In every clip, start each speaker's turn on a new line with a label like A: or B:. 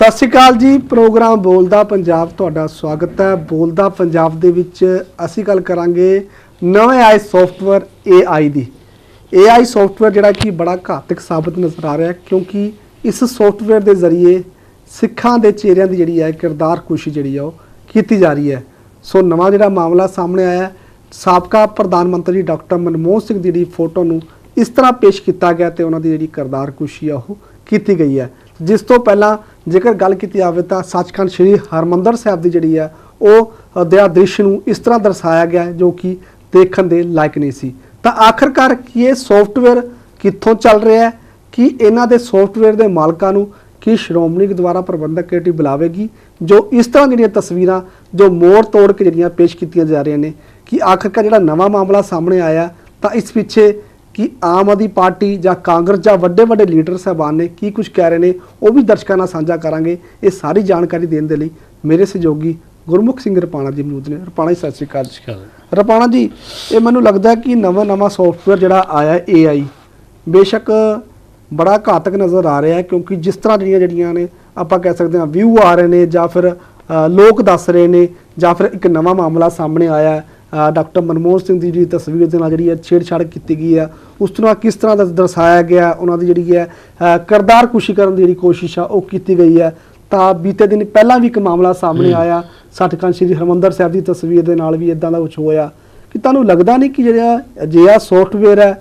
A: ਸਤਿ ਸ਼੍ਰੀ ਅਕਾਲ ਜੀ ਪ੍ਰੋਗਰਾਮ ਬੋਲਦਾ ਪੰਜਾਬ ਤੁਹਾਡਾ ਸਵਾਗਤ ਹੈ। ਬੋਲਦਾ ਪੰਜਾਬ ਦੇ ਵਿੱਚ ਅਸੀਂ ਗੱਲ ਕਰਾਂਗੇ ਨਵੇਂ ਆਏ ਸੌਫਟਵੇਅਰ AI ਦੀ। AI ਸੌਫਟਵੇਅਰ ਜਿਹੜਾ ਕਿ ਬੜਾ ਘਾਤਕ ਸਾਬਤ ਨਜ਼ਰ ਆ ਰਿਹਾ ਹੈ ਕਿਉਂਕਿ ਇਸ ਸੌਫਟਵੇਅਰ ਦੇ ਜ਼ਰੀਏ ਸਿੱਖਾਂ ਦੇ ਚਿਹਰਿਆਂ ਦੀ ਜਿਹੜੀ ਹੈ ਕਿਰਦਾਰ ਖੁਸ਼ੀ ਜਿਹੜੀ ਆ ਉਹ ਕੀਤੀ ਜਾ ਰਹੀ ਹੈ। ਸੋ ਨਵਾਂ ਜਿਹੜਾ ਮਾਮਲਾ ਸਾਹਮਣੇ ਆਇਆ ਹੈ, ਸਾਬਕਾ ਪ੍ਰਧਾਨ ਮੰਤਰੀ ਡਾਕਟਰ ਮਨਮੋਹਨ ਸਿੰਘ ਦੀ ਜਿਹੜੀ ਫੋਟੋ ਨੂੰ ਇਸ ਤਰ੍ਹਾਂ ਪੇਸ਼ ਕੀਤਾ ਗਿਆ ਤੇ ਉਹਨਾਂ ਦੀ ਜਿਹੜੀ ਕਿਰਦਾਰ ਖੁਸ਼ੀ ਆ ਉਹ ਕੀਤੀ ਗਈ ਹੈ। ਜਿਸ ਤੋਂ ਪਹਿਲਾਂ ਜੇਕਰ ਗੱਲ ਕੀਤੀ ਜਾਵੇ ਤਾਂ ਸੱਚਖੰਡ ਸ੍ਰੀ ਹਰਮੰਦਰ ਸਾਹਿਬ ਦੀ ਜਿਹੜੀ ਹੈ ਉਹ ਅ, ਦਿਆ ਦ੍ਰਿਸ਼ ਨੂੰ ਇਸ ਤਰ੍ਹਾਂ ਦਰਸਾਇਆ ਗਿਆ ਜੋ ਕਿ ਦੇਖਣ ਦੇ ਲਾਇਕ ਨਹੀਂ ਸੀ। ਤਾਂ ਆਖਰਕਾਰ ਕੀ ਇਹ ਸੌਫਟਵੇਅਰ ਕਿੱਥੋਂ ਚੱਲ ਰਿਹਾ ਹੈ? ਕਿ ਇਹਨਾਂ ਦੇ ਸੌਫਟਵੇਅਰ ਦੇ ਮਾਲਕਾਂ ਨੂੰ ਕੀ ਸ਼੍ਰੋਮਣੀ ਗੁਰਦੁਆਰਾ ਪ੍ਰਬੰਧਕ ਕਮੇਟੀ ਬੁਲਾਵੇਗੀ? ਜੋ ਇਸ ਤਰ੍ਹਾਂ ਜਿਹੜੀਆਂ ਤਸਵੀਰਾਂ ਜੋ ਮੋੜ ਤੋੜ ਕੇ ਜਿਹੜੀਆਂ ਪੇਸ਼ ਕੀਤੀਆਂ ਜਾ ਰਹੀਆਂ ਨੇ ਕਿ ਆਖਰਕਾਰ ਜਿਹੜਾ ਨਵਾਂ ਮਾਮਲਾ ਸਾਹਮਣੇ ਆਇਆ ਤਾਂ ਇਸ ਪਿੱਛੇ ਕਿ ਆਮ ਆਦਮੀ ਪਾਰਟੀ ਜਾਂ ਕਾਂਗਰਸ ਜਾਂ ਵੱਡੇ ਵੱਡੇ ਲੀਡਰ ਸਾਹਿਬਾਨ ਨੇ ਕੀ ਕੁਝ ਕਹਿ ਰਹੇ ਨੇ ਉਹ ਵੀ ਦਰਸ਼ਕਾਂ ਨਾਲ ਸਾਂਝਾ ਕਰਾਂਗੇ। ਇਹ ਸਾਰੀ ਜਾਣਕਾਰੀ ਦੇਣ ਦੇ ਲਈ ਮੇਰੇ ਸਹਿਯੋਗੀ ਗੁਰਮੁਖ ਸਿੰਘ ਰਪਾਣਾ ਜੀ ਮੌਜੂਦ ਨੇ। ਰਪਾਣਾ ਜੀ ਸਤਿ ਸ਼੍ਰੀ ਅਕਾਲ ਰਪਾਣਾ ਜੀ ਇਹ ਮੈਨੂੰ ਲੱਗਦਾ ਕਿ ਨਵਾਂ ਨਵਾਂ ਸੌਫਟਵੇਅਰ ਜਿਹੜਾ ਆਇਆ ਹੈ AI ਬੇਸ਼ੱਕ ਬੜਾ ਘਾਤਕ ਨਜ਼ਰ ਆ ਰਿਹਾ ਹੈ ਕਿਉਂਕਿ ਜਿਸ ਤਰ੍ਹਾਂ ਜਿਹੜੀਆਂ ਜਿਹੜੀਆਂ ਨੇ ਆਪਾਂ ਕਹਿ ਸਕਦੇ ਹਾਂ ਵਿਊ ਆ ਰਹੇ ਨੇ ਜਾਂ ਫਿਰ ਲੋਕ ਦੱਸ ਰਹੇ ਨੇ ਜਾਂ ਫਿਰ ਇੱਕ ਨਵਾਂ ਮਾਮਲਾ ਸਾਹਮਣੇ ਆਇਆ ਹੈ ਡਾਕਟਰ ਮਨਮੋਹਨ ਸਿੰਘ ਦੀ ਜਿਹੜੀ ਤਸਵੀਰ ਦੇ ਨਾਲ ਜਿਹੜੀ ਹੈ ਛੇੜਛਾੜ ਕੀਤੀ ਗਈ ਹੈ। ਉਸ ਤੋਂ ਕਿਸ ਤਰ੍ਹਾਂ ਦਾ ਦਰਸਾਇਆ ਗਿਆ? ਉਹਨਾਂ ਦੀ ਜਿਹੜੀ ਹੈ ਕਿਰਦਾਰ ਕੁਸ਼ੀ ਕਰਨ ਦੀ ਜਿਹੜੀ ਕੋਸ਼ਿਸ਼ ਆ ਉਹ ਕੀਤੀ ਗਈ ਹੈ। ਤਾਂ ਬੀਤੇ ਦਿਨ ਪਹਿਲਾਂ ਵੀ ਇੱਕ ਮਾਮਲਾ ਸਾਹਮਣੇ ਆਇਆ। ਸੱਚਖੰਡ ਸ੍ਰੀ ਹਰਮੰਦਰ ਸਾਹਿਬ ਦੀ ਤਸਵੀਰ ਦੇ ਨਾਲ ਵੀ ਇਦਾਂ ਦਾ ਕੁਝ ਹੋਇਆ। ਕਿ ਤੁਹਾਨੂੰ ਲੱਗਦਾ ਨਹੀਂ ਕਿ ਜਿਹੜਾ ਅਜਿਹਾ ਸੌਫਟਵੇਅਰ ਹੈ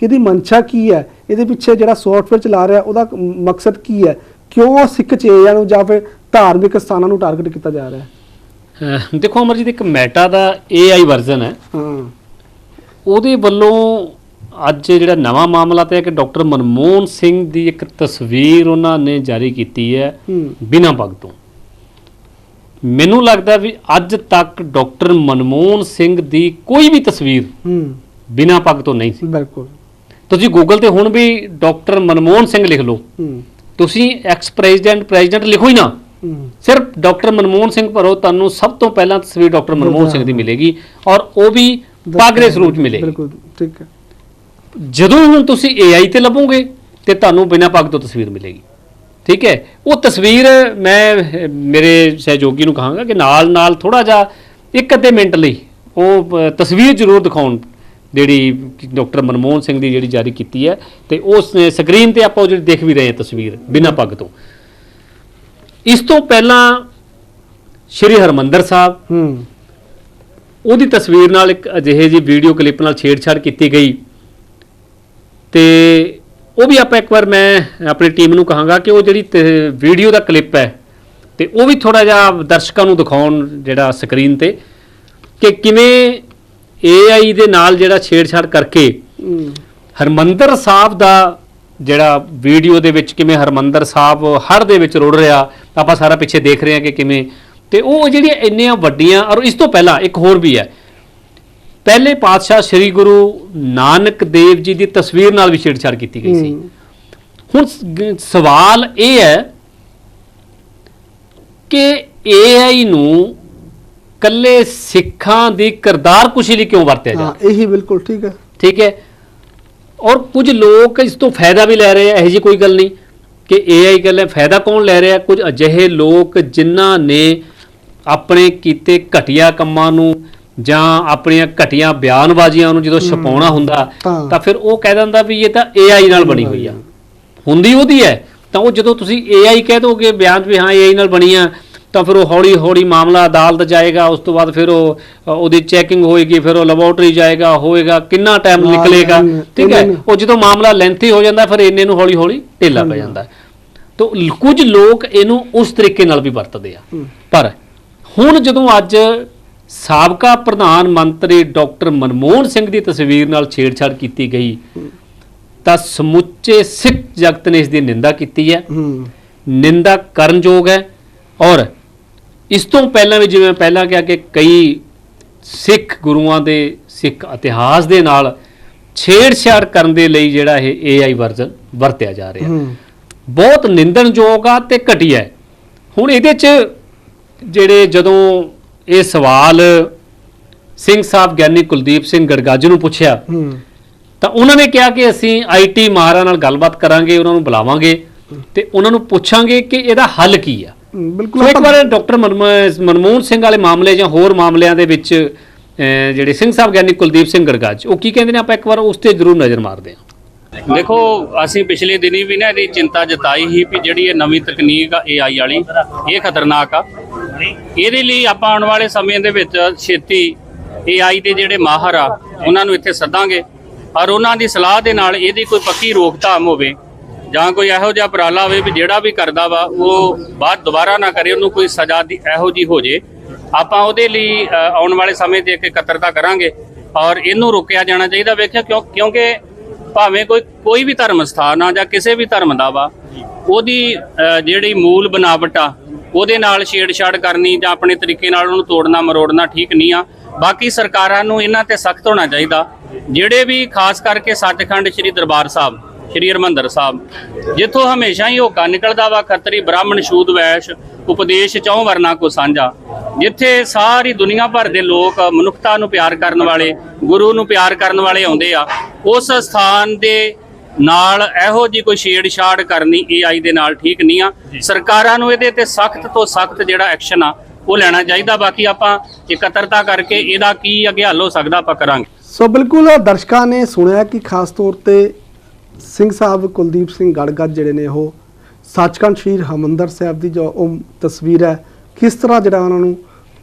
A: ਕਿ ਇਹਦੀ ਮਨਸ਼ਾ ਕੀ ਹੈ? ਇਹਦੇ ਪਿੱਛੇ ਜਿਹੜਾ ਸੌਫਟਵੇਅਰ ਚਲਾ ਰਿਹਾ ਉਹਦਾ ਮਕਸਦ ਕੀ ਹੈ? ਕਿਉਂ ਸਿੱਖ ਚੇਜਾਂ ਨੂੰ ਜਾਂ ਫਿਰ ਧਾਰਮਿਕ ਸਥਾਨਾਂ ਨੂੰ ਟਾਰਗੇਟ ਕੀਤਾ ਜਾ ਰਿਹਾ ਹੈ?
B: ਦੇਖੋ ਅਮਰਜੀਤ ਇੱਕ ਮੈਟਾ ਦਾ AI ਵਰਜ਼ਨ ਹੈ।
A: ਹਾਂ।
B: ਉਹਦੇ ਵੱਲੋਂ ਅੱਜ ਜਿਹੜਾ ਨਵਾਂ ਮਾਮਲਾ ਤੇ ਹੈ ਕਿ ਡਾਕਟਰ ਮਨਮੋਹਨ ਸਿੰਘ ਦੀ ਇੱਕ ਤਸਵੀਰ ਉਹਨਾਂ ਨੇ ਜਾਰੀ ਕੀਤੀ ਹੈ ਬਿਨਾਂ ਪੱਗ ਤੋਂ। ਮੈਨੂੰ ਲੱਗਦਾ ਵੀ ਅੱਜ ਤੱਕ ਡਾਕਟਰ ਮਨਮੋਹਨ ਸਿੰਘ ਦੀ ਕੋਈ ਵੀ ਤਸਵੀਰ
A: ਹੂੰ।
B: ਬਿਨਾਂ ਪੱਗ ਤੋਂ ਨਹੀਂ ਸੀ।
A: ਬਿਲਕੁਲ।
B: ਤੁਸੀਂ ਗੂਗਲ ਤੇ ਹੁਣ ਵੀ ਡਾਕਟਰ ਮਨਮੋਹਨ ਸਿੰਘ ਲਿਖ ਲਓ। ਤੁਸੀਂ ਐਕਸ ਪ੍ਰੈਜ਼ੀਡੈਂਟ ਪ੍ਰੈਜ਼ੀਡੈਂਟ ਲਿਖੋ ਹੀ ਨਾ। ਸਿਰਫ ਡਾਕਟਰ ਮਨਮੋਹਨ ਸਿੰਘ ਭਰੋ ਤੁਹਾਨੂੰ ਸਭ ਤੋਂ ਪਹਿਲਾਂ ਤਸਵੀਰ ਡਾਕਟਰ ਮਨਮੋਹਨ ਸਿੰਘ ਦੀ ਮਿਲੇਗੀ ਔਰ ਉਹ ਵੀ ਪੱਗ ਦੇ ਸਰੂਪ ਮਿਲੇਗੀ।
A: ਬਿਲਕੁਲ ਠੀਕ ਹੈ।
B: ਜਦੋਂ ਹੁਣ ਤੁਸੀਂ AI ਤੇ ਲੱਭੋਗੇ ਤੇ ਤੁਹਾਨੂੰ ਬਿਨਾਂ ਪੱਗ ਤੋਂ ਤਸਵੀਰ ਮਿਲੇਗੀ ਠੀਕ ਹੈ? ਉਹ ਤਸਵੀਰ ਮੈਂ ਮੇਰੇ ਸਹਿਯੋਗੀ ਨੂੰ ਕਹਾਂਗਾ ਕਿ ਨਾਲ ਨਾਲ ਥੋੜਾ ਜਿਹਾ ਇੱਕ ਅੱਧੇ ਮਿੰਟ ਲਈ ਉਹ ਤਸਵੀਰ ਜ਼ਰੂਰ ਦਿਖਾਉਣ ਜਿਹੜੀ ਡਾਕਟਰ ਮਨਮੋਹਨ ਸਿੰਘ ਦੀ ਜਿਹੜੀ ਜਾਰੀ ਕੀਤੀ ਹੈ ਤੇ ਉਸ ਸਕਰੀਨ ਤੇ ਆਪਾਂ ਉਹ ਜਿਹੜੀ ਦੇਖ ਵੀ ਰਹੇ ਹਾਂ ਤਸਵੀਰ ਬਿਨਾਂ ਪੱਗ ਤੋਂ। ਇਸ ਤੋਂ ਪਹਿਲਾਂ ਸ਼੍ਰੀ ਹਰਮੰਦਰ ਸਾਹਿਬ
A: ਹੂੰ।
B: ਉਹਦੀ ਤਸਵੀਰ ਨਾਲ ਇੱਕ ਅਜਿਹੇ ਜੀ ਵੀਡੀਓ ਕਲਿੱਪ ਨਾਲ ਛੇੜਛਾੜ ਕੀਤੀ ਗਈ। ਤੇ ਉਹ ਵੀ ਆਪਾਂ ਇੱਕ ਵਾਰ ਮੈਂ ਆਪਣੀ ਟੀਮ ਨੂੰ ਕਹਾਂਗਾ ਕਿ ਉਹ ਜਿਹੜੀ ਵੀਡੀਓ ਦਾ ਕਲਿੱਪ ਹੈ ਤੇ ਉਹ ਵੀ ਥੋੜਾ ਜਿਹਾ ਦਰਸ਼ਕਾਂ ਨੂੰ ਦਿਖਾਉਣ ਜਿਹੜਾ ਸਕਰੀਨ ਤੇ ਕਿ ਕਿਵੇਂ AI ਦੇ ਨਾਲ ਜਿਹੜਾ ਛੇੜਛਾੜ ਕਰਕੇ ਹਰਮੰਦਰ ਸਾਹਿਬ ਦਾ ਜਿਹੜਾ ਵੀਡੀਓ ਦੇ ਵਿੱਚ ਕਿਵੇਂ ਹਰਮੰਦਰ ਸਾਹਿਬ ਹੜ ਦੇ ਵਿੱਚ ਰੁੜ ਰਿਹਾ ਆਪਾਂ ਸਾਰਾ ਪਿੱਛੇ ਦੇਖ ਰਹੇ ਹਾਂ ਕਿ ਕਿਵੇਂ। ਤੇ ਉਹ ਜਿਹੜੀਆਂ ਇੰਨੀਆਂ ਵੱਡੀਆਂ ਔਰ ਇਸ ਤੋਂ ਪਹਿਲਾਂ ਇੱਕ ਹੋਰ ਵੀ ਹੈ। ਪਹਿਲੇ ਪਾਤਸ਼ਾਹ ਸ੍ਰੀ ਗੁਰੂ ਨਾਨਕ ਦੇਵ ਜੀ ਦੀ ਤਸਵੀਰ ਨਾਲ ਵੀ ਛੇੜਛਾੜ ਕੀਤੀ ਗਈ ਸੀ। ਹੁਣ ਸਵਾਲ ਇਹ ਹੈ ਕਿ AI ਨੂੰ ਕੱਲੇ ਸਿੱਖਾਂ ਦੀ ਕਿਰਦਾਰ ਕੁਸ਼ੀ ਲਈ ਕਿਉਂ ਵਰਤਿਆ ਜਾ
A: ਹਾਂ ਇਹੀ ਬਿਲਕੁਲ ਠੀਕ ਹੈ।
B: ਠੀਕ ਹੈ। ਔਰ ਕੁਝ ਲੋਕ ਇਸ ਤੋਂ ਫਾਇਦਾ ਵੀ ਲੈ ਰਹੇ ਆ ਇਹੋ ਜੀ ਕੋਈ ਗੱਲ ਨਹੀਂ। ਕਿ AI ਗੱਲ ਹੈ ਫਾਇਦਾ ਕੌਣ ਲੈ ਰਿਹਾ? ਕੁਝ ਅਜਿਹੇ ਲੋਕ ਜਿਨ੍ਹਾਂ ਨੇ ਆਪਣੇ ਕੀਤੇ ਘਟੀਆ ਕੰਮਾਂ ਨੂੰ ਜਾਂ ਆਪਣੀਆਂ ਘਟੀਆਂ ਬਿਆਨਬਾਜ਼ੀਆਂ ਨੂੰ ਜਦੋਂ ਛਪਾਉਣਾ ਹੁੰਦਾ। ਤਾਂ ਫਿਰ ਉਹ ਕਹਿ ਦਿੰਦਾ ਵੀ ਇਹ ਤਾਂ AI ਨਾਲ ਬਣੀ ਹੋਈ ਆ। ਹੁੰਦੀ ਉਹਦੀ ਹੈ। ਤਾਂ ਉਹ ਜਦੋਂ ਤੁਸੀਂ AI ਕਹਿ ਦੋਗੇ ਬਿਆਨ ਵੀ ਹਾਂ AI ਨਾਲ ਬਣੀ ਆ ਤਾਂ ਫਿਰ ਉਹ ਹੌਲੀ ਹੌਲੀ ਮਾਮਲਾ ਅਦਾਲਤ ਜਾਏਗਾ ਉਸ ਤੋਂ ਬਾਅਦ ਫਿਰ ਉਹ ਉਹਦੀ ਚੈਕਿੰਗ ਹੋਏਗੀ ਫਿਰ ਉਹ ਲੈਬੋਰਟਰੀ ਜਾਏਗਾ ਹੋਏਗਾ ਕਿੰਨਾ ਟਾਈਮ ਨਿਕਲੇਗਾ। ਠੀਕ ਹੈ? ਉਹ ਜਦੋਂ ਮਾਮਲਾ ਲੈਂਥੀ ਹੋ ਜਾਂਦਾ ਫਿਰ ਇੰਨੇ ਨੂੰ ਹੌਲੀ ਹੌਲੀ ਢਿੱਲਾ ਪੈ ਜਾਂਦਾ। ਤਾਂ ਕੁਝ ਲੋਕ ਇਹਨੂੰ ਉਸ ਤਰੀਕੇ ਨਾਲ ਵੀ ਵਰਤਦੇ ਆ। ਪਰ ਹੁਣ ਜਦੋਂ ਅੱਜ ਸਾਬਕਾ ਪ੍ਰਧਾਨ ਮੰਤਰੀ ਡਾਕਟਰ ਮਨਮੋਹਨ ਸਿੰਘ ਦੀ ਤਸਵੀਰ ਨਾਲ ਛੇੜਛਾੜ ਕੀਤੀ ਗਈ ਤਾਂ ਸਮੁੱਚੇ ਸਿੱਖ ਜਗਤ ਨੇ ਇਸ ਦੀ ਨਿੰਦਾ ਕੀਤੀ ਹੈ। ਨਿੰਦਾ ਕਰਨਯੋਗ ਹੈ ਔਰ ਇਸ ਤੋਂ ਪਹਿਲਾਂ ਵੀ ਜਿਵੇਂ ਪਹਿਲਾਂ ਕਿਹਾ ਕਿ ਕਈ ਸਿੱਖ ਗੁਰੂਆਂ ਦੇ ਸਿੱਖ ਇਤਿਹਾਸ ਦੇ ਨਾਲ ਛੇੜਛਾੜ ਕਰਨ ਦੇ ਲਈ ਜਿਹੜਾ ਇਹ AI ਵਰਜ਼ਨ ਵਰਤਿਆ ਜਾ ਰਿਹਾ।
A: ਹੂੰ।
B: ਬਹੁਤ ਨਿੰਦਣਯੋਗ ਆ ਤੇ ਘਟੀਆ ਹੈ। ਹੁਣ ਇਹਦੇ 'ਚ ਜਿਹੜੇ ਜਦੋਂ ਇਹ ਸਵਾਲ ਸਿੰਘ ਸਾਹਿਬ ਗਿਆਨੀ ਕੁਲਦੀਪ ਸਿੰਘ ਗੜਗਾਜ ਨੂੰ ਪੁੱਛਿਆ ਤਾਂ ਉਹਨਾਂ ਨੇ ਕਿਹਾ ਕਿ ਅਸੀਂ ਆਈਟੀ ਮਾਹਰਾਂ ਨਾਲ ਗੱਲਬਾਤ ਕਰਾਂਗੇ ਉਹਨਾਂ ਨੂੰ ਬੁਲਾਵਾਂਗੇ ਤੇ ਉਹਨਾਂ ਨੂੰ ਪੁੱਛਾਂਗੇ ਕਿ ਇਹਦਾ ਹੱਲ ਕੀ ਆ।
A: ਬਿਲਕੁਲ
B: ਇੱਕ ਵਾਰ ਡਾਕਟਰ ਮਨਮ- ਮਨਮੋਹਨ ਸਿੰਘ ਵਾਲੇ ਮਾਮਲੇ ਜਾਂ ਹੋਰ ਮਾਮਲਿਆਂ ਦੇ ਵਿੱਚ ਜਿਹੜੇ ਸਿੰਘ ਸਾਹਿਬ ਗਿਆਨੀ ਕੁਲਦੀਪ ਸਿੰਘ ਗੜਗੱਜ ਉਹ ਕੀ ਕਹਿੰਦੇ ਨੇ ਆਪਾਂ ਇੱਕ ਵਾਰ ਉਸ ਤੇ ਜ਼ਰੂਰ ਨਜ਼ਰ ਮਾਰਦੇ ਹਾਂ।
C: ਦੇਖੋ, ਅਸੀਂ ਪਿਛਲੇ ਦਿਨੀ ਵੀ ਨਾ ਇਹਦੀ ਚਿੰਤਾ ਜਤਾਈ ਸੀ ਵੀ ਜਿਹੜੀ ਇਹ ਨਵੀਂ ਤਕਨੀਕ ਆ AI ਵਾਲੀ, ਇਹ ਖਤਰਨਾਕ ਆ। ਇਹਦੇ ਲਈ ਆਪਾਂ ਆਉਣ ਵਾਲੇ ਸਮੇਂ ਦੇ ਵਿੱਚ ਛੇਤੀ AI ਦੇ ਜਿਹੜੇ ਮਾਹਰ ਆ, ਉਹਨਾਂ ਨੂੰ ਇੱਥੇ ਸੱਦਾਂਗੇ। ਔਰ ਉਹਨਾਂ ਦੀ ਸਲਾਹ ਦੇ ਨਾਲ ਇਹਦੀ ਕੋਈ ਪੱਕੀ ਰੋਕਥਾਮ ਹੋਵੇ, ਜਾਂ ਕੋਈ ਇਹੋ ਜਿਹਾ ਉਪਰਾਲਾ ਹੋਵੇ ਵੀ ਜਿਹੜਾ ਵੀ ਕਰਦਾ ਵਾ, ਉਹ ਬਾਅਦ ਦੁਬਾਰਾ ਨਾ ਕਰੇ, ਉਹਨੂੰ ਕੋਈ ਸਜ਼ਾ ਦੀ ਇਹੋ ਜੀ ਹੋ ਜੇ। ਆਪਾਂ ਉਹਦੇ ਲਈ ਆਉਣ ਵਾਲੇ ਸਮੇਂ ਤੇ ਇੱਕ ਇਕੱਤਰਤਾ ਕਰਾਂਗੇ। ਔਰ ਇਹਨੂੰ ਰੋਕਿਆ ਜਾਣਾ ਚਾਹੀਦਾ। ਵੇਖਿਆ ਕਿਉਂ, ਕਿਉਂਕਿ ਭਾਵੇਂ ਕੋਈ ਕੋਈ ਵੀ ਧਰਮ ਸਥਾਨ ਆ ਜਾਂ ਕਿਸੇ ਵੀ ਧਰਮ ਦਾ ਵਾ ਉਹਦੀ ਜਿਹੜੀ ਮੂਲ ਬਨਾਵਟ ਆ ਉਹਦੇ ਨਾਲ ਛੇੜਛਾੜ ਕਰਨੀ ਜਾਂ ਆਪਣੇ ਤਰੀਕੇ ਨਾਲ ਉਹਨੂੰ ਤੋੜਨਾ ਮਰੋੜਨਾ ਠੀਕ ਨਹੀਂ ਆ। ਬਾਕੀ ਸਰਕਾਰਾਂ ਨੂੰ ਇਹਨਾਂ ਤੇ ਸਖਤ ਹੋਣਾ ਚਾਹੀਦਾ। ਜਿਹੜੇ ਵੀ ਖਾਸ ਕਰਕੇ ਸੱਚਖੰਡ ਸ੍ਰੀ ਦਰਬਾਰ ਸਾਹਿਬ ਸ੍ਰੀ ਹਰਮੰਦਰ ਸਾਹਿਬ ਜਿੱਥੋਂ ਹਮੇਸ਼ਾ ਹੀ ਹੋਕਾ ਨਿਕਲਦਾ ਵਾ ਖੱਤਰੀ ਬ੍ਰਾਹਮਣ ਸ਼ੂਦ ਵੈਸ਼ ਉਪਦੇਸ਼ ਚੌਂ ਵਰਨਾ ਕੋ ਸਾਂਝਾ। ਜਿੱਥੇ ਸਾਰੀ ਦੁਨੀਆ ਭਰ ਦੇ ਲੋਕ ਮਨੁੱਖਤਾ ਨੂੰ ਪਿਆਰ ਕਰਨ ਵਾਲੇ ਗੁਰੂ ਨੂੰ ਪਿਆਰ ਕਰਨ ਵਾਲੇ ਆਉਂਦੇ ਆ ਉਸ ਸਥਾਨ ਦੇ ਨਾਲ ਇਹੋ ਜੀ ਕੋਈ ਛੇੜਛਾੜ ਕਰਨੀ AI ਦੇ ਨਾਲ ਠੀਕ ਨਹੀਂ ਆ। ਸਰਕਾਰਾਂ ਨੂੰ ਇਹਦੇ ਤੇ ਸਖਤ ਤੋਂ ਸਖਤ ਜਿਹੜਾ ਐਕਸ਼ਨ ਆ ਉਹ ਲੈਣਾ ਚਾਹੀਦਾ। ਬਾਕੀ ਆਪਾਂ ਇਕੱਤਰਤਾ ਕਰਕੇ ਇਹਦਾ ਕੀ ਅੱਗੇ ਹੱਲ ਹੋ ਸਕਦਾ ਆਪਾਂ ਕਰਾਂਗੇ।
A: ਸੋ ਬਿਲਕੁਲ ਦਰਸ਼ਕਾਂ ਨੇ ਸੁਣਿਆ ਕਿ ਖਾਸ ਤੌਰ ਤੇ ਸਿੰਘ ਸਾਹਿਬ ਕੁਲਦੀਪ ਸਿੰਘ ਗੜਗੱਜ ਜਿਹੜੇ ਨੇ ਉਹ ਸੱਚਖੰਡ ਸ਼੍ਰੀ ਹਮੰਦਰ ਸਾਹਿਬ ਦੀ ਜੋ ਉਹ ਤਸਵੀਰ ਹੈ, ਕਿਸ ਤਰ੍ਹਾਂ ਜਿਹੜਾ ਉਹਨਾਂ ਨੂੰ